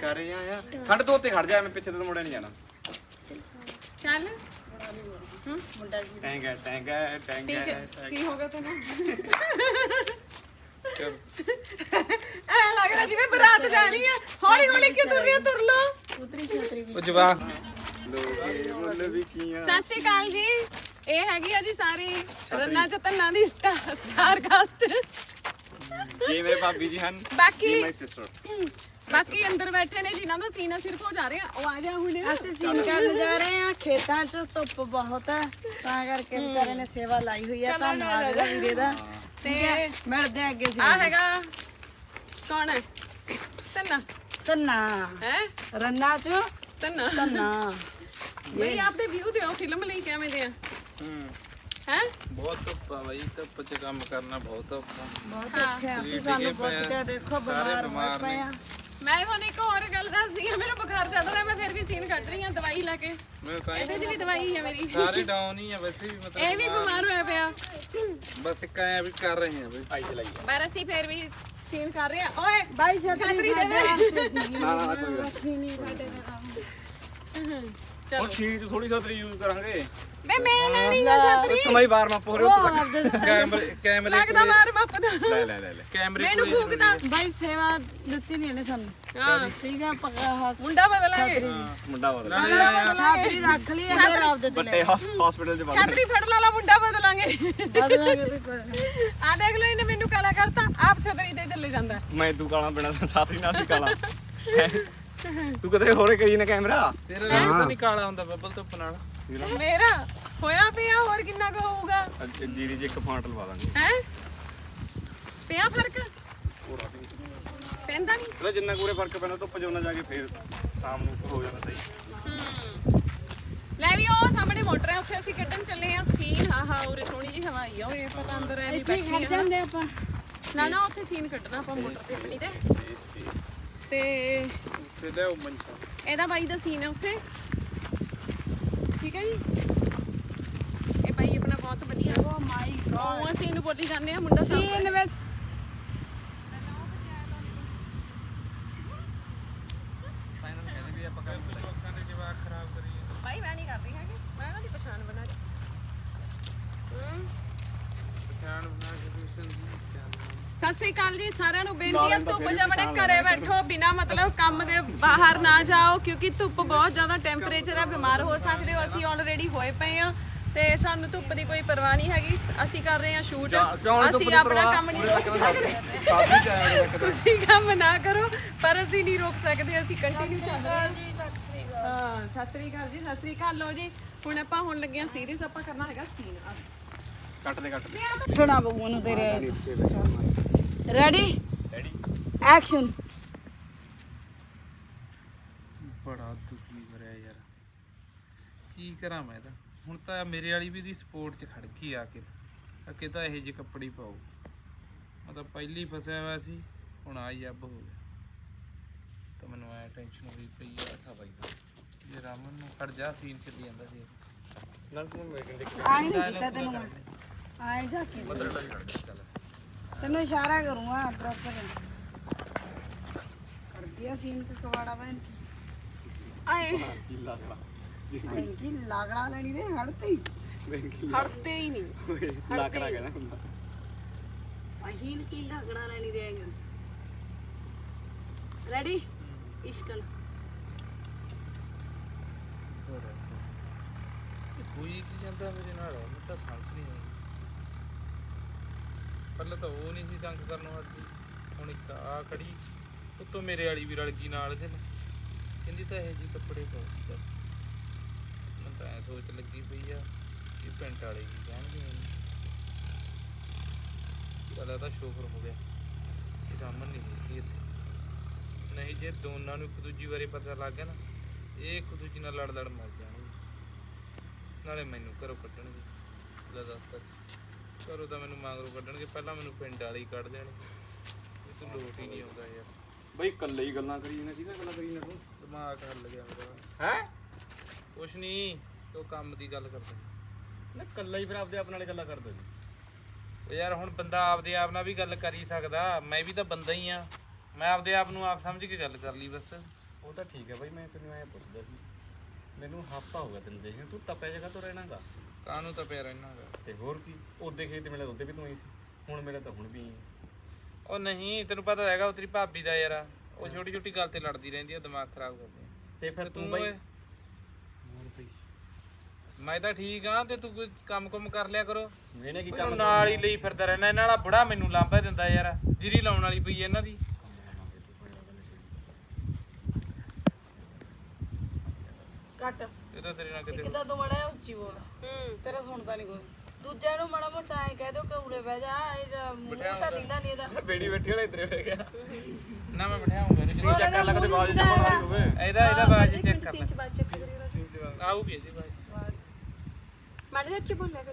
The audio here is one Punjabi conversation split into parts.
ਕਰ ਰਹੇ ਆ ਖੜ ਤੋਂ ਉੱਤੇ ਖੜ ਜਾ ਮੈਂ ਪਿੱਛੇ ਤੋਂ ਮੁੜਿਆ ਨਹੀਂ ਜਾਣਾ। ਚੱਲ। ਹੂੰ? ਟੈਂਗਾ ਟੈਂਗਾ ਟੈਂਗਾ ਠੀਕ ਹੈ। ਕੀ ਹੋ ਗਿਆ ਤੈਨੂੰ? ਚੱਲ। ਐ ਲੱਗ ਰਿਹਾ ਜਿਵੇਂ ਬਰਾਤ ਜਾਣੀ ਆ। ਹੌਲੀ ਹੌਲੀ ਕਿਉਂ ਤੁਰ ਰਹੀ ਤੁਰ ਲੋ ਉਹ ਜਵਾ ਲੋਕੇ ਮੁੱਲ ਵੀ ਕੀਆਂ ਸਤਿ ਸ਼੍ਰੀ ਅਕਾਲ ਜੀ। ਇਹ ਹੈਗੀ ਆ ਜੀ ਸਾਰੀ ਰੰਨਾ ਚਤਨਾ ਦੀ ਸਟਾਰ ਕਾਸਟ ਜੀ ਮੇਰੇ ਭਾਬੀ ਜੀ ਹਨ। ਬਾਕੀ ਮਾਈ ਸਿਸਟਰ ਬਾਕੀ ਅੰਦਰ ਬੈਠੇ ਨੇ ਜਿਨ੍ਹਾਂ ਦਾ ਸੀਨਾ ਸਿਰਫ ਹੋ ਜਾ ਰਿਹਾ ਉਹ ਆ ਜਾ ਹੁਣ। ਅਸੀਂ ਸੀਨ ਕਰਨ ਜਾ ਰਹੇ ਹਾਂ। ਖੇਤਾਂ 'ਚ ਧੁੱਪ ਬਹੁਤ ਹੈ। ਤਾਂ ਕਰਕੇ ਵਿਚਾਰੇ ਨੇ ਸੇਵਾ ਲਾਈ ਹੋਈ ਹੈ। ਧੰਨਵਾਦ ਇਹਦਾ ਵੀਰੇ ਦਾ। ਤੇ ਮਿਲਦੇ ਹਾਂ ਅੱਗੇ ਸੀ ਆ ਹੈਗਾ। ਕੌਣ ਹੈ? ਤੰਨਾ ਧੰਨਾ। ਹੈ? ਰੰਨਾ 'ਚ? ਤੰਨਾ ਧੰਨਾ। ਬਈ ਆਪਦੇ ਵਿਊ ਦਿਓ। ਫਿਲਮ ਲਈ ਕਿਵੇਂ ਦੇ ਆ? ਹੂੰ। ਹੈ? ਬਹੁਤ ਧੁੱਪ ਆ ਬਾਈ ਧੁੱਪ 'ਚ ਕੰਮ ਕਰਨਾ ਬਹੁਤ ਔਖਾ। ਬਹੁਤ ਔਖੇ। ਆ ਅਸੀਂ ਸਾਨੂੰ ਪੁੱਛ ਕੇ ਦੇਖੋ ਬਿਮਾਰ ਹੋਏ ਪਏ ਆ। ਮੈਂ ਤੁਹਾਨੂੰ ਇੱਕ ਹੋਰ ਗੱਲ ਦੱਸਦੀ ਆ ਮੇਰਾ ਬੁਖਾਰ ਚੜ ਰਿਹਾ ਮੈਂ ਫਿਰ ਵੀ ਸੀਨ ਕੱਢ ਰਹੀ ਆ ਦਵਾਈ ਲੈ ਕੇ। ਮੈਂ ਤਾਂ ਹੀ- ਇਹਦੇ 'ਚ ਵੀ ਦਵਾਈ ਹੈ ਮੇਰੀ। ਸਾਰੇ ਡਾਊਨ ਹੀ ਆ ਵੈਸੇ ਵੀ ਇਹ ਮਤਲਬ ਵੀ ਬਿਮਾਰ ਹੋਇਆ ਪਿਆ। ਬਸ ਇੱਕ ਐ ਵੀ ਕਰ ਰਹੇ ਆ ਬਈ। ਆਈ ਚਲਾਈ ਪਰ ਅਸੀਂ ਫਿਰ ਵੀ ਸੀਨ ਕਰ ਰਹੇ ਆ। ਓਏ ਬਾਈ ਛਤਰੀ ਦੇ ਦੇ। ਨਾ ਨਾ ਕੋਈ ਨਹੀਂ ਸਾਡੇ ਦੇ ਹੁਣ ਸ਼ੀਟ ਥੋੜੀ ਸਤਰੀ ਯੂਜ਼ ਕਰਾਂਗੇ। ਬੇ ਮੈਂ ਲੈਣੀ ਆ ਛਤਰੀ। ਸਮਝ ਬਾਰ ਮਾ ਪੋਰੇ ਉਹ ਆਪਦੇ ਕੈਮਰੇ ਕੈਮਰੇ ਲੱਗਦਾ ਮਾਰ ਮੱਪਦਾ ਲੈ ਲੈ ਲੈ ਲੈ। ਕੈਮਰੇ ਮੈਨੂੰ ਫੂਕਦਾ ਬਾਈ ਸੇਵਾ ਦਿੱਤੀ ਨਹੀਂ ਇਹਨੇ ਸਾਨੂੰ। ਹਾਂ। ਠੀਕ ਹੈ ਪੱਕਾ ਹੱਥ। ਮੁੰਡਾ ਬਦਲਾਂਗੇ। ਮੁੰਡਾ ਬਦਲ ਛਾਤਰੀ ਰੱਖ ਲਈ ਅਗਰ ਤੇ ਲੈ ਵੱਡੇ ਹਸਪੀਟਲ ਚ ਬਦਲ ਛਤਰੀ ਫੜ ਲਾ ਲਾ ਮੁੰਡਾ ਬਦਲਾਂਗੇ। ਬਦਲਾਂਗੇ। ਆ ਦੇਖ ਲਓ ਇਹਨੇ ਮੈਨੂੰ ਕਾਲਾ ਕਰਤਾ। ਆਪ ਛਤਰੀ ਤੇ ਥੱਲੇ ਜਾਂਦਾ। ਮੈਂ ਤੂੰ ਕਾਲਾ ਬਿਨਾ ਸਾਥੀ ਨਾਲ ਵੀ ਕਾਲਾ। ਤੂੰ ਕਿਤੇ ਹੋਰੇ ਕਰੀ ਨਾ ਕੈਮਰਾ? ਤੇਰਾ ਰੰਗ ਤਾਂ ਨਹੀਂ ਕਾਲਾ ਹੁੰਦਾ ਬੱਬਲ ਧੁੱਪ ਨਾਲ। ਮੇਰਾ? ਹੋਇਆ ਪਿਆ ਹੋਰ ਕਿੰਨਾ ਕੁ ਹੋਊਗਾ? ਜੀਰੀ ਜੀ ਇੱਕ ਫਾਂਟ ਲਵਾ ਦਾਂਗੇ। ਹੈ? ਪਿਆ ਫ਼ਰਕ? ਪੈਂਦਾ ਨਹੀਂ? ਇਹਦਾ ਜਿੰਨਾ ਕੋਰੇ ਫ਼ਰਕ ਪੈਂਦਾ ਧੁੱਪ ਜਾਉਣਾ ਜਾ ਕੇ ਫੇਰ ਸ਼ਾਮ ਨੂੰ ਹੋ ਜਾਂਦਾ ਸਹੀ। ਲੈ ਵੀ ਉਹ ਸਾਹਮਣੇ ਮੋਟਰ ਹੈ ਉੱਥੇ ਅਸੀਂ ਕੱਢਣ ਚੱਲੇ ਆ ਸੀਨ। ਹਾਂ ਹਾਂ ਉਰੇ ਸੋਹਣੀ ਜੀ ਹਵਾ ਆਈ ਆ ਓਏ ਪਤਾ ਅੰਦਰ ਐ ਵੀ ਬੈਠੀ ਆ। ਜਾਂਦੇ ਆਪਾਂ। ਨਾ ਨਾ ਉੱਥੇ ਸੀਨ ਕੱਢਣਾ ਆਪਾਂ ਮੋਟਰ ਤੇ ਆਪਣੀ ਤੇ। ਤੇ ਤੇ ਲੈ ਉਹ ਮੰਚਾ ਇਹਦਾ ਬਾਈ ਦਾ ਸੀਨ ਹੈ ਉੱਥੇ। ਠੀਕ ਹੈ ਜੀ? ਇਹ ਬਾਈ ਆਪਣਾ ਬਹੁਤ ਵਧੀਆ। ਓ ਮਾਈ ਉਹ ਅਸੀਂ ਇਹਨੂੰ ਬੋਲੀ ਜਾਂਦੇ ਆ ਮੁੰਡਾ ਸਾਹਮਣੇ। ਸੀਨ ਵਿੱਚ ਫਾਈਨਲ ਕਹਿੰਦੇ ਵੀ ਆਪਾਂ ਕੰਮ ਲੋਕਾਂ ਦੇ ਜਵਾਕ ਖਰਾਬ ਕਰੀ ਜਾਂਦੇ। ਬਾਈ ਮੈਂ ਨਹੀਂ ਕਰ ਰਹੀ ਹੈਗੀ ਮੈਂ ਇਹਨਾਂ ਦੀ ਪਛਾਣ ਬਣਾ ਰਹੀ ਹਮ। ਪਛਾਣ ਬਣਾ ਕੇ ਦੂਸਰੇ ਦੀ ਪਛਾਣ ਸਤਿ ਸ੍ਰੀ ਅਕਾਲ ਜੀ ਹੈ ਧੁੱਪ ਚ ਆਪਣੇ ਘਰੇ ਬੈਠੋ ਬਿਨਾ ਮਤਲਬ ਕੰਮ ਦੇ ਬਾਹਰ ਨਾ ਜਾਓ ਕਿਉਂਕਿ ਧੁੱਪ ਬਹੁਤ ਜ਼ਿਆਦਾ ਟੈਂਪਰੇਚਰ ਹੈ ਬਿਮਾਰ ਹੋ ਸਕਦੇ ਹੋ ਅਸੀਂ ਆਲਰੇਡੀ ਹੋਏ ਪਏ ਆ ਤੇ ਸਾਨੂੰ ਧੁੱਪ ਦੀ ਕੋਈ ਪਰਵਾਹ ਨਹੀਂ ਹੈਗੀ ਅਸੀਂ ਕਰ ਰਹੇ ਹਾਂ ਸ਼ੂਟ ਅਸੀਂ ਆਪਣਾ ਕੰਮ ਨਹੀਂ ਰੋਕ ਸਕਦੇ। ਤੁਸੀਂ ਕੰਮ ਨਾ ਕਰੋ ਪਰ ਅਸੀਂ ਨਹੀਂ ਰੋਕ ਸਕਦੇ ਅਸੀਂ ਕੰਟੀਨਿਊ ਚੱਲ ਰਹੇ ਹਾਂ ਜੀ ਸਤਿ ਸ੍ਰੀ ਅਕਾਲ। ਹਾਂ ਸਤਿ ਸ੍ਰੀ ਅਕਾਲ ਜੀ ਸਤਿ ਸ੍ਰੀ ਅਕਾਲ। ਲੋ ਜੀ ਹੁਣ ਆਪਾਂ ਹੁਣ ਲੱਗੇ ਹਾਂ ਸੀਰੀਅਸ ਆਪਾਂ ਕਰਨਾ ਹੈਗਾ ਸੀਨ ਕੱਟ ਦੇ ਕੱਟ ਦੇ। ਉੱਠਣਾ ਪਊ ਨੂੰ। ਤੇਰੇ ਰੈਡੀ ਐਕਸ਼ਨ ਬੜਾ ਦੁਖੀ ਕਰਿਆ ਯਾਰ। ਕੀ ਕਰਾਂ ਮੈਂ ਤਾਂ? ਹੁਣ ਤਾਂ ਮੇਰੇ ਵਾਲੀ ਵੀ ਦੀ ਸਪੋਰਟ 'ਚ ਖੜ ਗਈ ਆ ਕੇ। ਅੱਗੇ ਤਾਂ ਇਹੋ ਜਿਹੇ ਕੱਪੜੇ ਪਾਓ। ਮੈਂ ਤਾਂ ਪਹਿਲੀ ਫਸਿਆ ਹੋਇਆ ਸੀ ਹੁਣ ਆ ਹੀ ਅੱਬ ਹੋ ਗਿਆ। ਤਾਂ ਮੈਨੂੰ ਐ ਟੈਨਸ਼ਨ ਹੋਈ ਪਈ ਆ ਠਾ ਬਾਈ ਦਾ। ਜੇ ਰਾਮਨ ਨੂੰ ਖੜ ਜਾ ਸੀਨ ਚੱਲੀ ਜਾਂਦਾ ਸੀ। ਨਾਲ ਤੂੰ ਮੇਰੇ ਦੇਖ ਆਏ ਨਹੀਂ ਕੀਤਾ ਤੈਨੂੰ ਮੈਂ। ਆਏ ਜਾ ਕੇ। ਤੈਨੂੰ ਇਸ਼ਾਰਾ ਕਰੂੰਗਾ ਪ੍ਰੋਪਰ ਕਰ ਦਿਆ ਸੀਨ ਤੇ ਕਵਾੜਾ ਬੈਨ ਆਏ। ਕੀ ਲੱਗਦਾ ਕੀ ਲਾਗੜਾ ਲੈਣੀ ਦੇ ਹੜਤੇ ਹੀ। ਬੈਂਕੀ ਹਟਦੇ ਹੀ ਨਹੀਂ। ਲੱਕੜਾ ਕਹਿੰਦਾ ਹੁੰਦਾ। ਅਹੀਨ ਕੀ ਲਾਗੜਾ ਲੈਣੀ ਦੇ ਆਏਗਾ? ਰੈਡੀ ਇਸ਼ਕਲ ਕੋਈ ਕੀ ਜਾਂਦਾ ਮੇਰੇ ਨਾਲ? ਮੈਨੂੰ ਤਾਂ ਸਮਝ ਨਹੀਂ ਆਈ ਪਹਿਲਾਂ ਤਾਂ ਉਹ ਨਹੀਂ ਸੀ ਤੰਗ ਕਰਨ ਹਟਦੀ ਹੁਣ ਇੱਕ ਆ ਖੜੀ ਉੱਤੋਂ ਮੇਰੇ ਵਾਲੀ ਵੀ ਰਲ ਗਈ ਨਾਲ ਇਹਦੇ ਕਹਿੰਦੀ ਤਾਂ ਇਹ ਜੀ ਕੱਪੜੇ ਪਾਓ, ਬਸ। ਮੈਨੂੰ ਤਾਂ ਐ ਸੋਚ ਲੱਗੀ ਪਈ ਆ ਕਿ ਪੈਂਟ ਵਾਲੇ ਕੀ ਕਹਿਣਗੇ ਚਲ ਇਹਦਾ ਸ਼ੁਕਰ ਹੋ ਗਿਆ। ਇਹ ਰਾਮਨ ਨਹੀਂ ਸੀ ਇੱਥੇ। ਨਹੀਂ ਜੇ ਦੋਨਾਂ ਨੂੰ ਇੱਕ ਦੂਜੀ ਬਾਰੇ ਪਤਾ ਲੱਗ ਗਿਆ ਨਾ, ਇਹ ਇੱਕ ਦੂਜੀ ਨਾਲ ਲੜ ਲੜ ਮਰ ਜਾਣਗੇ। ਨਾਲੇ ਮੈਨੂੰ ਘਰੋਂ ਕੱਢਣਗੇ। ਲੈ ਸੱਚ ਘਰੋਂ ਤਾਂ ਮੈਨੂੰ ਮੰਗਰੋਂ ਕੱਢਣਗੇ ਪਹਿਲਾਂ ਮੈਨੂੰ ਪਿੰਡ ਵਾਲੇ ਹੀ ਕੱਢ ਦੇਣਗੇ ਇਹ ਤੂੰ ਲੋਟ ਹੀ ਨਹੀਂ ਆਉਂਦਾ ਯਾਰ। ਬਈ ਇਕੱਲੇ ਹੀ ਗੱਲਾਂ ਕਰੀ ਜਾਂਦੇ ਕਿਹਦਾ ਗੱਲਾਂ ਕਰੀ ਜਾਂਦੇ ਤੂੰ? ਦਿਮਾਗ ਹੱਲ ਗਿਆ ਮੇਰਾ। ਹੈ? ਕੁਛ ਨਹੀਂ ਤੂੰ ਕੰਮ ਦੀ ਗੱਲ ਕਰਦਾ ਨਾ। ਇਕੱਲਾ ਹੀ ਫਿਰ ਆਪਦੇ ਆਪ ਨਾਲ ਗੱਲਾਂ ਕਰਦਾ ਜੀ ਉਹ ਯਾਰ ਹੁਣ ਬੰਦਾ ਆਪਦੇ ਆਪ ਨਾਲ ਵੀ ਗੱਲ ਕਰ ਹੀ ਸਕਦਾ ਮੈਂ ਵੀ ਤਾਂ ਬੰਦਾ ਹੀ ਆ। ਮੈਂ ਆਪਦੇ ਆਪ ਨੂੰ ਆਪ ਸਮਝ ਕੇ ਗੱਲ ਕਰ ਲਈ ਬਸ। ਉਹ ਤਾਂ ਠੀਕ ਹੈ ਬਾਈ ਮੈਂ ਤੈਨੂੰ ਐ ਪੁੱਛਦਾ ਸੀ। ਮੈਨੂੰ ਹਫਤਾ ਹੋ ਗਿਆ ਤੈਨੂੰ ਦੇਖੇ ਤੂੰ ਟੱਪੇ ਜਗ੍ਹਾ ਤੋਂ ਰਹਿਣਾਗਾ। ਕਾਹਨੂੰ ਤਾਂ ਪਿਆ ਰਹਿਣਾ ਗਾ ਤੇ ਹੋਰ ਕੀ? ਉਹਦੇ ਖੇਤ ਮਿਲਿਆ ਉਹਦੇ ਵੀ ਤੂੰ ਆਈ ਸੀ। ਹੁਣ ਮਿਲਿਆ ਤਾਂ ਹੁਣ ਵੀ ਆਈ। ਹੈ। ਉਹ ਨਹੀਂ ਤੈਨੂੰ ਪਤਾ ਹੈਗਾ ਉਹ ਤੇਰੀ ਭਾਬੀ ਦਾ ਯਾਰ ਉਹ ਛੋਟੀ ਛੋਟੀ ਗੱਲ ਤੇ ਲੜਦੀ ਰਹਿੰਦੀ ਆ ਦਿਮਾਗ ਖਰਾਬ ਕਰਦੀ ਆ। ਤੇ ਫਿਰ ਤੂੰ ਬਾਈ ਮੈਂ ਤਾਂ ਠੀਕ ਆ ਤੇ ਤੂੰ ਕੋਈ ਕੰਮ ਕੁਮ ਕਰ ਲਿਆ ਕਰੋ। ਮੈਨੇ ਕੀ ਕੰਮ ਨਾਲ ਹੀ ਲਈ ਫਿਰਦਾ ਰਹਿਣਾ ਇਹਨਾਂ ਵਾਲਾ ਬੁੜਾ ਮੈਨੂੰ ਲਾਂਭਾ ਦਿੰਦਾ ਯਾਰ ਜਿਹੜੀ ਲਾਉਣ ਵਾਲੀ ਪਈ ਐ ਇਹਨਾਂ ਦੀ। ਕੱਟ। ਇਹ ਤਾਂ ਤੇਰੇ ਨਾਲ ਕਿਤੇ ਇੱਕ ਤਾਂ ਤੂੰ ਮੜਾ ਉੱਚੀ ਬੋਲ। ਹੂੰ। ਤੇਰਾ ਸੁਣਦਾ ਨਹੀਂ ਕੋਈ। ਦੂਜਿਆਂ ਨੂੰ ਮੜਾ ਮੋਟਾ ਐ ਕਹਿ ਦਿਓ ਕਿ ਉਰੇ ਬਹਿ ਜਾ ਇਹ ਮੂੰਹ ਤਾਂ ਦਿੰਦਾ ਨਹੀਂ ਇਹਦਾ। ਬੇੜੀ ਬੈਠੀ ਵਾਲਾ ਇਧਰੇ ਹੋ। ਗਿਆ ਨਾ ਮੈਂ ਬਿਠਾਉਂਗਾ ਨਹੀਂ ਸੀ ਚੱਕਰ ਲੱਗਦੇ ਬਾਜ ਜਮਾ ਮਾਰੀ ਹੋਵੇ। ਇਹਦਾ ਇਹਦਾ ਬਾਜ ਚੈੱਕ ਕਰ ਲੈ। ਚ ਬਾਅਦ ਚੈੱਕ ਕਰਿਓ ਆਊਗੀ ਇਹਦੀ ਬਾਜ ਮਾੜੇ ਜਿਹੇ ਬੋਲਿਆ ਕਰੋ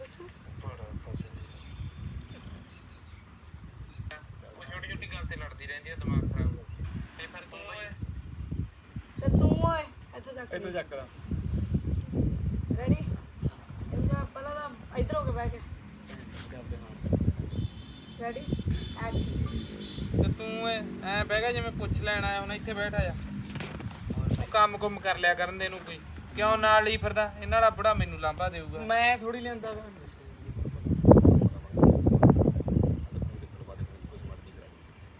ਉਹ ਛੋਟੀ ਛੋਟੀ ਗੱਲ ਤੇ ਲੜਦੀ ਰਹਿੰਦੀ ਆ ਦਿਮਾਗ ਖਰਾਬ ਕਰਦੀ ਤੇ ਫਿਰ ਤੂੰ ਓਏ ਤੇ ਤੂੰ ਓਏ ਇੱਥੇ ਤੱਕ ਇੱਥੋਂ ਚੱਕ ਲਾ ਰੈਡੀ ਇਹਦਾ ਪਹਿਲਾਂ ਤਾਂ ਇੱਧਰ ਹੋ ਕੇ ਬਹਿ ਕੇ। ਕਰਦੇ ਹਾਂ ਰੈਡੀ ਐਕਸ਼ਨ ਤੇ ਤੂੰ ਓਏ ਐ ਬਹਿ ਗਿਆ ਜਿਵੇਂ ਪੁੱਛ ਲੈਣ ਆਇਆ ਹੁਣ ਇੱਥੇ ਬੈਠਾ ਜਾ। ਉਹ ਕੰਮ ਕੁਮ ਕਰ ਲਿਆ ਕਰਨ ਦੇ ਨੂੰ ਕੋਈ। ਕਿਉਂ ਨਾਲ ਲਈ ਫਿਰਦਾ? ਇਹਨਾਂ ਵਾਲਾ ਬੁੜਾ ਮੈਨੂੰ ਲਾਂਭਾ ਦੇਊਗਾ। ਮੈਂ ਥੋੜੀ ਲੈਂਦਾ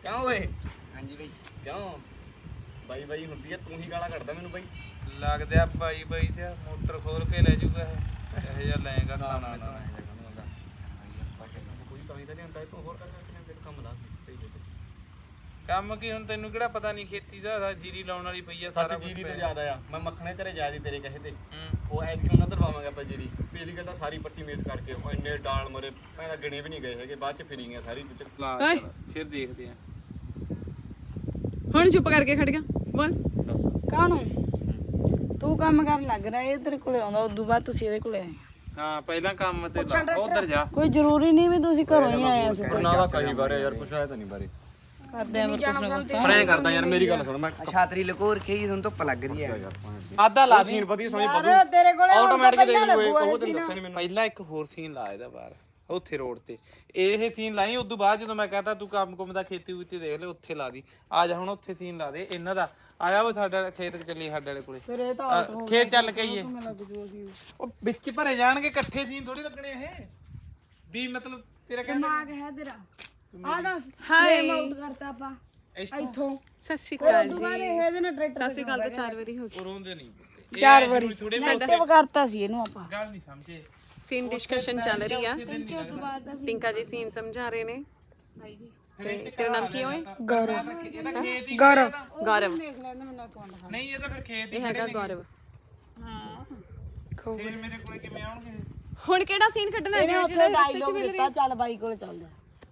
ਕਿਉਂ ਓਏ? ਹਾਂਜੀ ਬਾਈ। ਕਿਉਂ? ਬਾਈ ਬਾਈ ਹੁੰਦੀ ਆ ਤੂੰ ਹੀ ਗਾਲਾਂ ਕੱਢਦਾ ਮੈਨੂੰ ਬਾਈ। ਲੱਗਦਾ ਬਾਈ ਬਾਈ ਤੇ ਮੋਟਰ ਖੋਲ ਕੇ ਲੈ ਜਾਊਗਾ ਇਹ। ਇਹੋ ਜਿਹਾ ਲੈਂਗਾ ਕੰਮ ਨਾ ਤੂੰ ਕੋਈ ਤਾਂ ਹੀ ਤਾਂ ਨਹੀਂ ਹੁੰਦਾ ਤੂੰ ਹੋਰ ਕਰਨਾ ਕਿ ਮੇਰੇ ਕੰਮ ਲਾ ਸਹੀ ਦੇ ਕੰਮ ਕੀ ਹੁਣ ਤੈਨੂੰ ਕਿਹੜਾ ਪਤਾ ਨਹੀਂ ਖੇਤੀ ਦਾ ਜੀਰੀ ਲਾਉਣ ਵਾਲੀ ਪਈ ਆ ਸਾਰਾ ਸੱਚ ਜੀਰੀ ਤੋਂ ਪਿਆ। ਜ਼ਿਆਦਾ ਆ। ਮੈਂ ਮੱਖਣੇ ਘਰੇ ਜਾ ਦੀ ਤੇਰੇ ਕਹੇ ਤੇ। ਉਹ ਐਤਕੀ ਉਹਨਾਂ ਦਰਵਾਵਾਂਗੇ ਆਪਾਂ ਜੀਰੀ। ਪਿਛਲੀ ਗੱਲ ਤਾਂ ਸਾਰੀ ਪੱਟੀ ਮੇਸ ਕਰਕੇ ਉਹ ਇੰਨੇ ਡਾਲ ਮਰੇ ਮੈਂ ਤਾਂ ਗਿਣੇ ਵੀ ਨਹੀਂ ਗਏ ਹੈਗੇ ਬਾਅਦ ਚ ਫਿਰੀ ਗਿਆ ਸਾਰੀ ਵਿੱਚ। ਲਾ ਫਿਰ ਦੇਖਦੇ ਆ। ਹੁਣ ਚੁੱਪ ਕਰਕੇ ਖੜ ਗਿਆ ਬੋਲ। ਦੱਸ। ਕਾਹਨੂੰ? ਤੂੰ ਕੰਮ ਕਰਨ ਲੱਗ ਰਿਹਾ ਇਹ ਤੇਰੇ ਕੋਲੇ ਆਉਂਦਾ ਉਦੋਂ ਬਾਅਦ ਤੁਸੀਂ ਇਹਦੇ ਕੋਲੇ ਆਏ। ਹਾਂ ਪਹਿਲਾਂ ਕੰਮ ਤੇ ਲਾ ਉਧਰ ਜਾ। ਕੋਈ ਜ਼ਰੂਰੀ ਨਹੀਂ ਵੀ ਤੁਸੀਂ ਘਰੋਂ ਹੀ ਆਏ ਸੀ ਨਾ ਦਾ ਕਹੀ ਬਾਰੇ ਯਾਰ ਪੁੱਛਾਇਆ ਤਾਂ ਨਹੀਂ ਬਾਰੇ। ਕਰਦੇ ਆ ਕੁਛ ਨਾ ਕੁਛ ਤਾਂ। ਪਰ ਕਰਦਾ ਯਾਰ ਮੇਰੀ ਗੱਲ ਸੁਣ ਮੈਂ ਛਾਤਰੀ ਲਕੋ ਰੱਖੀ ਤੁਹਾਨੂੰ ਧੁੱਪ ਲੱਗ ਰਹੀ ਹੈ। ਆਦਾ ਲਾ ਦੀ। ਵਧੀਆ ਸਮਝ ਪਦੂ ਤੇਰੇ ਕੋਲੇ ਆਟੋਮੈਟਿਕ ਲੱਗੂਆ ਉਹ ਤੈਨੂੰ ਦੱਸਿਆ ਨਹੀਂ ਮੈਨੂੰ ਪਹਿਲਾਂ ਇੱਕ ਹੋਰ ਸੀਨ ਲਾ ਇਹਦਾ ਬਾਹਰ ਉੱਥੇ ਰੋਡ ਤੇ। ਇਹ ਸੀਨ ਲਾਈ ਉਦੋਂ ਬਾਅਦ ਜਦੋਂ ਮੈਂ ਕਹਤਾ ਤੂੰ ਕੰਮ ਕੁਮ ਦਾ ਖੇਤੀ ਉੱਤੇ ਦੇਖ ਲੈ ਉੱਥੇ ਲਾ ਦੀ। ਆ ਜਾ ਹੁਣ ਉੱਥੇ ਸੀਨ ਲਾ ਦੇ ਇਹਨਾਂ ਦਾ। ਆਇਆ ਉਹ ਸਾਡਾ ਖੇਤ ਚ ਚੱਲੀ ਸਾਡੇ ਵਾਲੇ ਕੋਲੇ। ਫਿਰ ਇਹ ਤਾਂ ਖੇਤ ਚੱਲ ਕੇ ਆਈਏ। ਮੈਂ ਲੱਗ ਉਹ ਵਿੱਚ ਭਰੇ ਜਾਣਗੇ ਇਕੱਠੇ ਸੀਨ ਥੋੜੀ ਲੱਗਣੇ ਇਹ। ਵੀ ਮਤਲਬ ਤੇਰਾ ਕਹਿੰਦਾ ਦਿਮਾਗ ਹੈ ਤੇਰਾ। ਆ ਦੱਸ ਹਾਏ ਆਊਟ ਕਰਤਾ ਆਪਾਂ। ਇੱਥੋਂ। ਸਤਿ ਸ਼੍ਰੀ ਅਕਾਲ ਜੀ। ਦੁਬਾਰੇ ਇਹਦੇ ਨਾਲ ਡਾਇਰੈਕਟ ਸਤਿ ਸ਼੍ਰੀ ਅਕਾਲ ਤਾਂ ਚਾਰ ਵਾਰੀ ਹੋ ਗਈ ਰੋਂਦੇ ਨਹੀਂ। ਚਾਰ ਵਾਰੀ। ਥੋੜੇ ਸੇਵ ਕਰਤਾ ਸੀ ਇਹਨੂੰ ਆਪਾਂ। ਗੱਲ ਨਹੀਂ ਸਮਝੇ। ਸੀਨ ਡਿਸਕਸ਼ਨ ਚੱਲ ਰਹੀ ਆ। ਉਸ ਟਿੰਕਾ ਜੀ ਸੀਨ ਸਮਝਾ ਰਹੇ ਨੇ। ਤੇ ਤੇਰਾ ਨਾਮ ਕੀ ਹੋਏ ਗੌਰਵ। ਇਹਦਾ ਖੇਤ ਹੀ ਗੌਰਵ। ਗੌਰਵ। ਨਹੀਂ ਇਹ ਤਾਂ ਫਿਰ ਖੇਤ ਹੀ ਇਹ ਹੈਗਾ ਗੌਰਵ। ਹਾਂ ਫਿਰ ਮੇਰੇ ਕੋਲੇ ਕਿਵੇਂ ਆਉਣਗੇ? ਹੁਣ ਕਿਹੜਾ ਸੀਨ ਕੱਢਣਾ ਇਹਨੇ ਹੈ ਉੱਥੇ ਡਾਇਲੋਗ ਦਿੱਤਾ ਚੱਲ ਬਾਈ ਕੋਲ ਚੱਲਦੇ।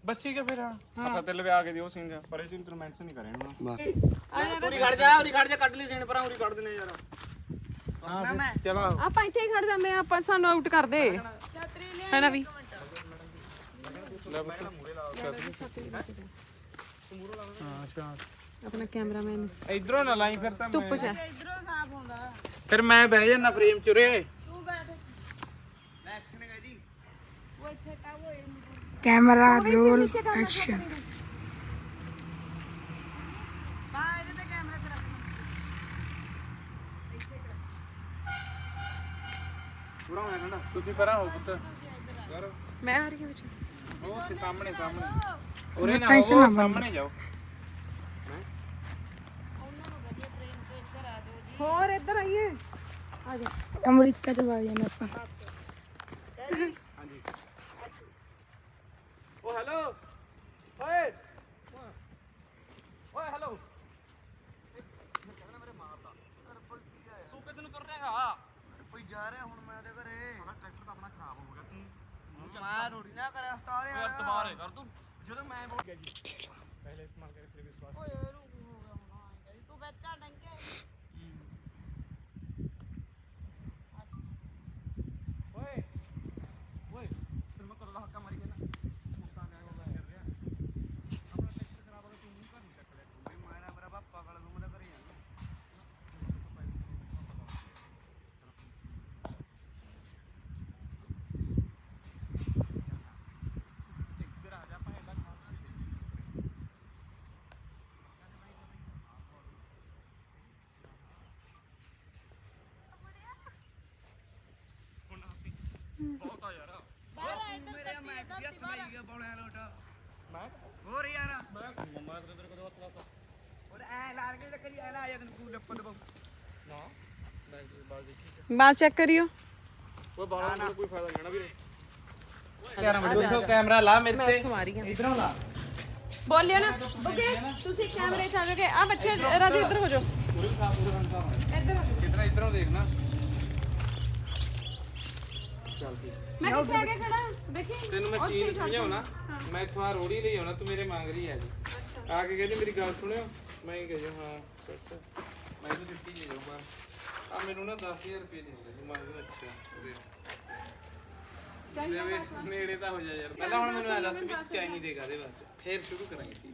ਬਸ ਠੀਕ ਹੈ ਫਿਰ ਹਾਂ। ਆਪਾਂ ਤੇ ਲਵੇ ਆ ਕੇ ਦਿਓ ਸਿੰਘ ਪਰ ਇਹ ਤੈਨੂੰ ਮੈਂਸ਼ਨ ਨਹੀਂ ਕਰੇ ਨਾ ਰਿਹਾ ਖੜ ਜਾ ਉਰੀ ਖੜ ਜਾ ਕੱਢ ਲਈ ਸੀਨ ਪਰਾਂ ਉਰੀ ਕੱਢ ਦਿੰਦੇ ਯਾਰ। ਚਲੋ ਆਪਾਂ ਇੱਥੇ ਹੀ ਖੜ ਜਾਂਦੇ ਆ ਆਪਾਂ ਸਾਨੂੰ ਆਊਟ ਕਰ ਦੇ ਹੈ ਨਾ ਵੀ? ਹਾਂ ਸ਼ਾਂਤ ਆਪਣਾ ਕੈਮਰਾਮੈਨ ਇਧਰੋਂ ਨਾ ਲਾਈ ਫਿਰ ਤਾਂ ਧੁੱਪ 'ਚ ਹੈ ਇਧਰੋਂ ਸਾਫ ਹੁੰਦਾ ਫਿਰ ਮੈਂ ਬਹਿ ਜਾਣਾ ਫਰੇਮ ਚ ਉਰੇ ਤੂੰ ਬੈਠ कैमरा रोल एक्शन ਹਾਂ ਇਹਦੇ ਤੇ ਕੈਮਰਾ ਤੇ ਰੱਖ ਪੂਰਾ ਹੋਇਆ ਠੰਡਾ ਤੁਸੀਂ ਪਰਾਂ ਹੋ ਪੁੱਤ ਕਰੋ ਮੈਂ ਆ ਰਹੀ ਹਾਂ ਵਿੱਚ ਉਹ ਉੱਥੇ ਸਾਹਮਣੇ ਸਾਹਮਣੇ। ਉਰੇ ਨਾ ਟੈਨਸ਼ਨ ਨਾ ਹੋਵੋ, ਮੰਨੋ। ਸਾਹਮਣੇ ਜਾਓ। ਹੋਰ ਇੱਧਰ ਆਈਏ। ਅਮਰੀਕਾ ਚ ਵਗ ਜਾਣਾ ਆਪਾਂ। ਹੋਰ ਯਾਰ ਮੈਂ ਮੰਮਾ ਤੇਰੇ ਤੇਰੇ ਕਦੋਂ ਹੱਥ ਲਾਤਾ ਹੋਰ ਐ ਲਾਰ ਕੇ ਚੱਕਰੀ ਐ ਨਾ ਆ ਜਾ ਤੈਨੂੰ ਕੂਲ ਲੱਪਨ ਦਬੋ ਬਾਅਦ ਚੈੱਕ ਕਰਿਓ ਓਏ ਬਾਲਾਂ ਦਾ ਕੋਈ ਫਾਇਦਾ ਨਹੀਂ ਨਾ ਵੀਰੇ ਉੱਥੋਂ ਕੈਮਰਾ ਲਾ ਮੇਰੇ ਮੈਂ ਤੇ ਉੱਥੋਂ ਆ ਰਹੀ ਹਾਂ ਇਧਰੋਂ ਲਾ ਬੋਲਿਓ ਨਾ ਓਕੇ ਤੁਸੀਂ ਕੈਮਰੇ ਚ ਆ ਜਾਓਗੇ ਆ ਬੱਚੇ ਰਾਜੀ ਇੱਧਰ ਹੋ ਜਾਓ ਇੱਧਰ ਇਧਰੋਂ ਇਧਰੋਂ ਦੇਖਣਾ ਮੈਂ ਕਿੱਥੇ ਅੱਗੇ ਖੜਾ। ਦੇਖੀ ਤੈਨੂੰ ਮੈਂ ਚੀਜ਼ ਸਮਝਾਉਣਾ ਮੈਂ ਇੱਥੋਂ ਆ ਰੋੜੀ ਲਈ ਆਉਣਾ ਤੂੰ ਮੇਰੇ ਮੰਗ ਰਹੀ ਆ ਜੀ। ਆ ਕੇ ਕਹਿੰਦੀ ਮੇਰੀ ਗੱਲ ਸੁਣਿਓ। ਮੈਂ ਹੀ ਕਹਿ ਹਾਂ ਸੱਚ। ਮੈਂ ਤਾਂ ਦਿੱਤੀ ਨਹੀਂ ਜਾਊਗਾ ਆ ਮੈਨੂੰ ਨਾ 10000 ਰੁਪਏ ਦੇ ਦੇ ਮੈਂ ਕਿਹਾ ਅੱਛਾ ਉਰੇ ਚਾਹੀਦਾ ਨੇੜੇ ਤਾਂ ਹੋ ਜਾ ਯਾਰ। ਪਹਿਲਾਂ ਹੁਣ ਮੈਨੂੰ ਇਹ ਦੱਸ ਵੀ ਚਾਹੀਦੇ ਕਾਦੇ ਵਾਸਤੇ ਫੇਰ ਸ਼ੁਰੂ ਕਰਾਂਗੇ ਸੀ।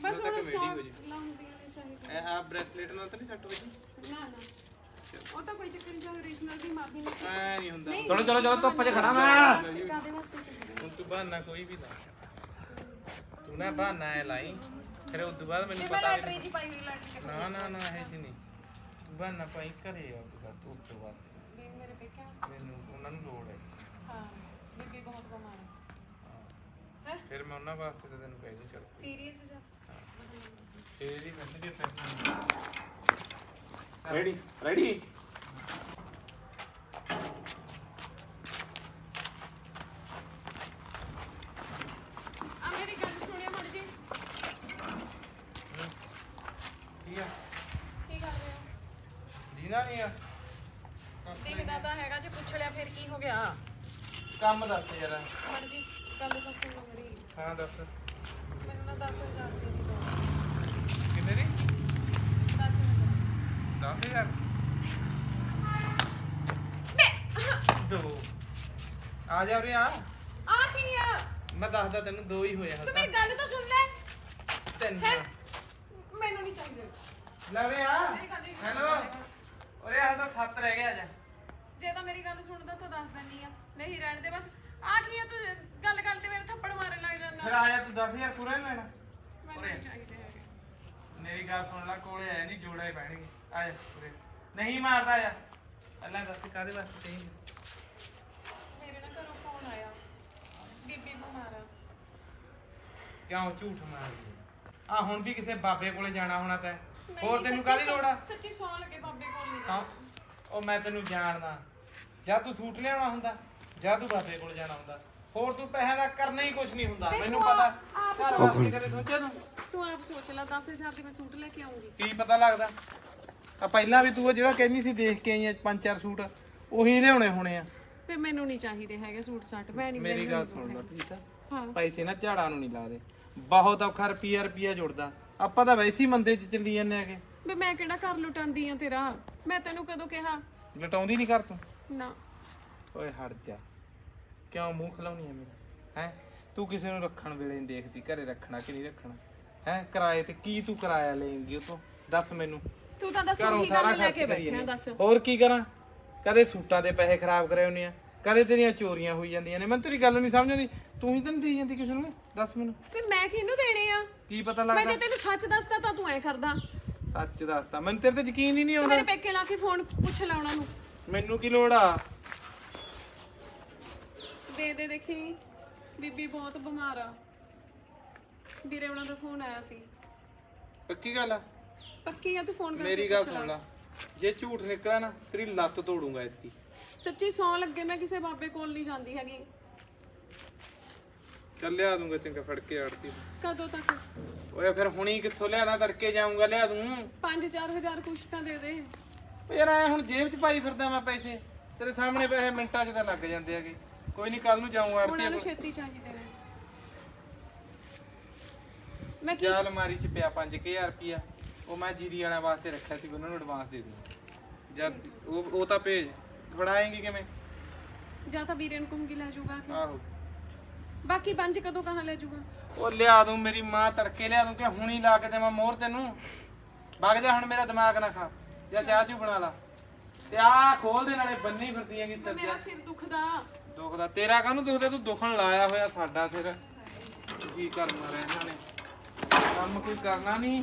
ਬਸ ਹੁਣ ਹੋ ਜੀ। ਲਾਉਂਦੀਆਂ ਨੇ ਚਾਹੀਦੀ। ਇਹ ਆ ਬ੍ਰੈਸਲੇਟ ਨਾਲ ਤਾਂ ਨਹੀਂ ਸੱਟ ਵਜੀ ਨਾ ਨਾ। ਉਹ ਤਾਂ ਕੋਈ ਚੱਕਰ ਨਹੀਂ ਜੋ ਰੀਜ਼ਨਲ ਦੀ ਮਾਫੀ ਨਹੀਂ ਐ ਨਹੀਂ ਹੁੰਦਾ। ਚਲੋ ਚਲੋ ਚਲੋ ਧੁੱਪ 'ਚ ਖੜਾ ਮੈਂ। ਕਾਦੇ ਵਾਸਤੇ ਚਾਹੀਦੀ ਹੁਣ ਤੂੰ ਬਹਾਨਾ ਕੋਈ ਵੀ ਲਾ। ਤੂੰ ਨਾ ਬਹਾਨਾ ਐ ਲਾਈ। ਫਿਰ ਉਸ ਤੋਂ ਬਾਅਦ ਮੈਨੂੰ ਮੈਂ ਪਤਾ ਲੈਟਰੀ ਜੀ ਪਾਈ ਹੋਈ ਲੈਟਰੀ ਨਾ ਨਾ ਨਾ ਇਹ ਜੀ ਨਹੀਂ। ਤੂੰ ਬਹਾਨਾ ਪਾਈ ਘਰੇ ਆ ਤੂੰ ਬਸ ਤੂੰ ਉਸ ਤੋਂ ਬਾਅਦ। ਵੀ ਮੇਰੇ ਪੇਕੇ ਵਾਸਤੇ। ਮੈਨੂੰ ਉਹਨਾਂ ਨੂੰ ਲੋੜ ਹੈ। ਹਾਂ ਬੀਬੀ ਬਹੁਤ ਬਿਮਾਰ ਹੈ। ਫਿਰ ਮੈਂ ਉਹਨਾਂ ਵਾਸਤੇ ਤਾਂ ਤੈਨੂੰ ਕਹਿ ਦੂੰ ਚਲ ਸੀਰੀਅਸ ਜਾ? ਫੇਰ ਹੀ ਕਹਿੰਦੇ ਕਿ ਰੈਡੀ ਰੈਡੀ ਆ ਮੇਰੀ ਗੱਲ ਸੁਣਿਓ ਮੜ ਜੀ। ਠੀਕ ਆ? ਕੀ ਕਰ ਰਹੇ ਹੋ? ਜੀਣਾ ਨਹੀਂ ਆ। ਦਿਖਦਾ ਤਾਂ ਹੈਗਾ ਜੇ ਪੁੱਛ ਲਿਆ ਫਿਰ ਕੀ ਹੋ ਗਿਆ? ਕੰਮ ਦੱਸ ਜਰਾ ਮੜ ਜੀ ਗੱਲ ਤਾਂ ਸੁਣੋ ਮੇਰੀ। ਹਾਂ ਦੱਸ। ਮੈਨੂੰ ਨਾ 10000 ਦੇ ਦਿਓ ਕਿੰਨੇ ਦੀ? 10000 10000 ਦੋ। ਆ ਜਾ ਉਰੇ ਆ। ਆ ਕੀ ਆ? ਮੈਂ ਦੱਸਦਾ ਤੈਨੂੰ ਦੋ ਹੀ ਹੋਇਆ ਤੂੰ ਮੇਰੀ ਗੱਲ ਤਾਂ ਸੁਣ ਲੈ। ਤਿੰਨ। ਮੈਨੂੰ ਨਹੀਂ ਚਾਹੀਦੇ। ਲੈ ਉਰੇ ਆ। ਮੇਰੀ ਗੱਲ ਨਹੀਂ ਹੈਲੋ। ਓਏ ਆ ਤਾਂ ਸੱਤ ਰਹਿ ਗਿਆ ਜਾ ਜੇ ਤਾਂ ਮੇਰੀ ਗੱਲ ਸੁਣਦਾ ਤਾਂ ਦੱਸ ਦਿੰਨੀ ਆ। ਨਹੀਂ ਰਹਿਣ ਦੇ ਬਸ ਆ ਕੀ ਆ ਤੂੰ ਗੱਲ ਗੱਲ ਤੇ ਮੇਰੇ ਥੱਪੜ ਮਾਰਨ ਲੱਗ ਫਿਰ ਜਾਂਦਾ ਆ ਜਾ ਤੂੰ 10000 ਪੂਰਾ ਹੀ ਲੈਣਾ। ਮੈਨੂੰ ਨਹੀਂ ਚਾਹੀਦੇ ਹੈਗੇ। ਮੇਰੀ ਗੱਲ ਸੁਣ ਲੈ ਕੋਲੇ ਆਇਆ ਨਹੀਂ ਜੋੜਾ ਹੀ ਪੈਣਗੇ ਆ ਜਾ ਉਰੇ। ਨਹੀਂ ਮਾਰਦਾ ਆ। ਅੱਲਾ ਦੱਸ ਕਾਦੇ ਵਾਸਤੇ ਚਾਹੀਦੇ ਮੇਰੇ ਨਾਲ ਘਰੋਂ ਫੋਨ ਆਇਆ। ਬੀਬੀ ਬਿਮਾਰ ਆ ਕਿਉਂ ਝੂਠ ਮਾਰਦੀ ਆ? ਹੁਣ ਵੀ ਕਿਸੇ ਬਾਬੇ ਕੋਲੇ ਜਾਣਾ ਹੋਣਾ ਤੈਂ। ਨਹੀਂ, ਹੋਰ ਤੈਨੂੰ ਸੱਚੀ ਕਾਹਦੀ ਲੋੜ ਆ? ਸੱਚੀ ਸੌ ਲੱਗੇ ਬਾਬੇ ਕੋਲ ਨਹੀਂ ਸੌਂ- ਜਾਣਾ ਉਹ ਮੈਂ ਤੈਨੂੰ ਜਾਣਦਾ। ਜਾਂ ਤੂੰ ਸੂਟ ਲਿਆਉਣਾ ਹੁੰਦਾ ਜਾਂ ਤੂੰ ਬਾਬੇ ਕੋਲ ਜਾਣਾ ਹੁੰਦਾ। ਹੋਰ ਤੂੰ ਪੈਸਿਆਂ ਦਾ ਕਰਨਾ ਹੀ ਕੁਝ ਨਹੀਂ ਹੁੰਦਾ ਮੈਨੂੰ ਪਤਾ। ਆਪ ਘਰ ਵਾਸਤੇ ਕਦੇ ਸੋਚਿਆ ਤੂੰ? ਤੂੰ ਆਪ ਸੋਚ ਲੈ 10000 ਦੇ ਮੈਂ ਸੂਟ ਲੈ ਕੇ ਆਉਂਗੀ ਕੀ ਪਤਾ ਲੱਗਦਾ? ਆ ਪਹਿਲਾਂ ਵੀ ਤੂੰ ਉਹ ਜਿਹੜਾ ਕਹਿੰਦੀ ਸੀ ਦੇਖ ਕੇ ਆਈਆਂ ਪੰਜ ਚਾਰ ਸੂਟ ਉਹੀ ਲਿਆਉਣੇ ਹੋਣੇ ਆ। ਤੇ ਮੈਨੂੰ ਨਹੀਂ ਚਾਹੀਦੇ ਹੈਗੇ ਸੂਟ ਸਾਟ ਮੈਂ ਨਹੀਂ ਮੇਰੀ ਗੱਲ ਸੁਣ ਲੈ ਠੀਕ ਆ ਹਾਂ। ਪੈਸੇ ਨਾ ਝਾੜਾਂ ਨੂੰ ਨਹੀਂ ਲਾਦੇ ਬਹੁਤ ਔਖਾ ਰੁਪਿਆ ਰੁਪਿਆ ਜੁੜਦਾ। ਆਪਾਂ ਤਾਂ ਵੈਸੇ ਹੀ ਮੰਦੇ ਚ ਚੱਲੀ ਜਾਂਦੇ ਆਗੇ ਵੀ ਮੈਂ ਕਿਹੜਾ ਘਰ ਲੁਟਾਉਂਦੀ ਆ ਤੇਰਾ? ਮੈਂ ਤੈਨੂੰ ਕਦੋਂ ਕਿਹਾ? ਲਟਾਉਂਦੀ ਨਹੀਂ ਕਰ ਤੂੰ? ਨਾ। ਓਏ ਹਟ ਜਾ। ਕਿਉਂ ਮੂੰਹ ਖਲਾਉਣੀ ਐ ਮੇਰਾ? ਹੈ? ਤੂੰ ਕਿਸੇ ਨੂੰ ਰੱਖਣ ਵੇਲੇ ਨਹੀਂ ਦੇਖਦੀ ਘਰੇ ਰੱਖਣਾ ਕਿ ਨਹੀਂ ਰੱਖਣਾ? ਹੈ? ਕਿਰਾਏ ਤੇ ਕੀ ਤੂੰ ਕਿਰਾਇਆ ਲਏਂਗੀ ਉਹ ਤੋਂ ਦੱਸ ਮੈਨੂੰ। ਤੂੰ ਤਾਂ ਦੱਸ ਘਰੋਂ ਕੀ ਸਾਰਾ ਗੱਲ ਲੈ ਖਰਚ ਕੇ ਕਰੀ ਬੈਠਿਆ ਦੱਸ। ਹੋਰ ਕੀ ਕਰਾਂ? ਕਦੇ ਸੂਟਾਂ ਦੇ ਪੈਸੇ ਖਰਾਬ ਕਰੇ ਹੁੰਨੇ ਆ ਕਦੇ ਤੇਰੀਆਂ ਚੋਰੀਆਂ ਹੋਈ ਜਾਂਦੀਆਂ ਨੇ। ਮੈਂ ਤੇਰੀ ਗੱਲ ਨਹੀਂ ਸਮਝ ਆਉਂਦੀ। ਤੂੰ ਹੀ ਤਾਂ ਨਹੀਂ ਦੇਈ ਜਾਂਦੀ ਕਿਸੇ ਨੂੰ ਦੱਸ ਮੈਨੂੰ। ਵੀ ਮੈਂ ਕਿਹਨੂੰ ਦੇਣੇ ਆ? ਕੀ ਪਤਾ ਮੈਂ ਲੱਗਦਾ ਜੇ ਤੈਨੂੰ ਸੱਚ ਦੱਸਦਾ ਤਾਂ ਤੂੰ ਐ ਕਰਦਾ। ਸੱਚ ਦੱਸਦਾ। ਮੈਨੂੰ ਤੇਰੇ ਤੇ ਯਕੀਨ ਹੀ ਨਹੀਂ ਆਉਂਦਾ। ਮੇਰੇ ਪੇਕੇ ਲਾ ਕੇ ਫੋਨ ਪੁੱਛ ਲੈ ਉਹਨਾਂ ਨੂੰ। ਮੈਨੂੰ ਕੀ ਲੋੜ ਆ? ਦੇ ਦੇ ਦੇਖੀ। ਬੀਬੀ ਬਹੁਤ ਬਿਮਾਰ ਆ। ਵੀਰੇ ਉਹਨਾਂ ਦਾ ਫੋਨ ਆਇਆ ਸੀ। ਪੱਕੀ ਗੱਲ ਆ? ਪੱਕੀ ਆ ਤੂੰ ਫੋਨ ਕਰਕੇ ਮੇਰੀ ਗੱਲ ਪੁੱਛ। ਸੁਣ ਲੈ। ਜੇ ਝੂਠ ਨਿਕਲਿਆ ਨਾ ਤੇਰੀ ਲੱਤ ਤੋੜੂੰਗਾ ਇਤਕੀ ਸੱਚੀ ਸੌ ਲੱਗੇ ਮੈਂ ਕਿਸੇ ਬਾਬੇ ਕੋਲ ਨਹੀਂ ਜਾਂਦੀ ਹੈਗੀ। ਚੱਲ ਲਿਆ ਦੂੰਗਾ ਚੰਗਾ ਫੜ ਕੇ ਆੜਤੀ। ਕਦੋਂ ਤੱਕ? ਓਏ ਫਿਰ ਹੁਣੀ ਕਿੱਥੋਂ ਲਿਆਦਾ ਤੜਕੇ ਜਾਊਂਗਾ ਲਿਆ ਦੂੰ। 5-4000 ਕੁਛ ਤਾਂ ਦੇ ਦੇ। ਓ ਯਾਰ ਐ ਹੁਣ ਜੇਬ 'ਚ ਪਾਈ ਫਿਰਦਾ ਮੈਂ ਪੈਸੇ। ਤੇਰੇ ਸਾਹਮਣੇ ਪੈਸੇ ਮਿੰਟਾਂ 'ਚ ਤਾਂ ਲੱਗ ਜਾਂਦੇ ਹੈਗੇ। ਕੋਈ ਨਹੀਂ ਕੱਲ ਨੂੰ ਜਾਊਂਗਾ ਉਹਨਾਂ ਆੜਤੀ ਨੂੰ ਛੇਤੀ ਚਾਹੀਦੇ ਨੇ। ਮੈਂ ਕੀ ਜਾ ਅਲਮਾਰੀ 'ਚ ਪਿਆ 5000 ਰੁਪਿਆ ਉਹ ਮੈਂ ਜੀਰੀ ਵਾਲਿਆਂ ਵਾਸਤੇ ਰੱਖਿਆ ਸੀ ਉਹਨਾਂ ਨੂੰ ਐਡਵਾਂਸ ਦੇ ਦੂੰਗਾ ਜਦ ਉਹ ਉਹ ਤਾਂ ਭੇਜ। ਫੜਾਏਂਗੀ ਕਿਵੇਂ? ਜਾਂ ਤਾਂ ਵੀਰੇ ਨੂੰ ਕਹੂੰਗੀ ਲੈ ਜਾਊਗਾ ਕਿ। ਆਹੋ। ਬਾਕੀ ਪੰਜ ਕਦੋਂ ਕਹਾਂ ਲੈ ਜਾਊਗਾ? ਉਹ ਲਿਆ ਦੂੰ ਮੇਰੀ ਮਾਂ ਤੜਕੇ ਲਿਆ ਦੂੰ ਕਿ ਹੁਣੀ ਲਾ ਕੇ ਮੈਂ ਮੋਹਰ ਤੈਨੂੰ? ਵਗ ਜਾ ਹੁਣ ਮੇਰਾ ਦਿਮਾਗ ਨਾ ਖਾ। ਜਾਂ ਚਾਹ ਚੂ ਬਣਾ ਲਾ। ਤੇ ਆ ਖੋਲ ਦੇ ਨਾਲੇ ਬੰਨੀ ਫਿਰਦੀ ਹੈਗੀ ਸਿਰ ਮੇਰਾ ਸਿਰ ਦੁਖਦਾ। ਦੁਖਦਾ। ਤੇਰਾ ਕਾਹਨੂੰ ਦੁਖਦਾ? ਤੂੰ ਦੁਖਣ ਲਾਇਆ ਹੋਇਆ ਸਾਡਾ ਸਿਰ। ਕੀ ਕਰਨਾ ਰਹਿਣਾ ਨੇ ਕੰਮ ਕੋਈ ਕਰਨਾ ਨਹੀਂ।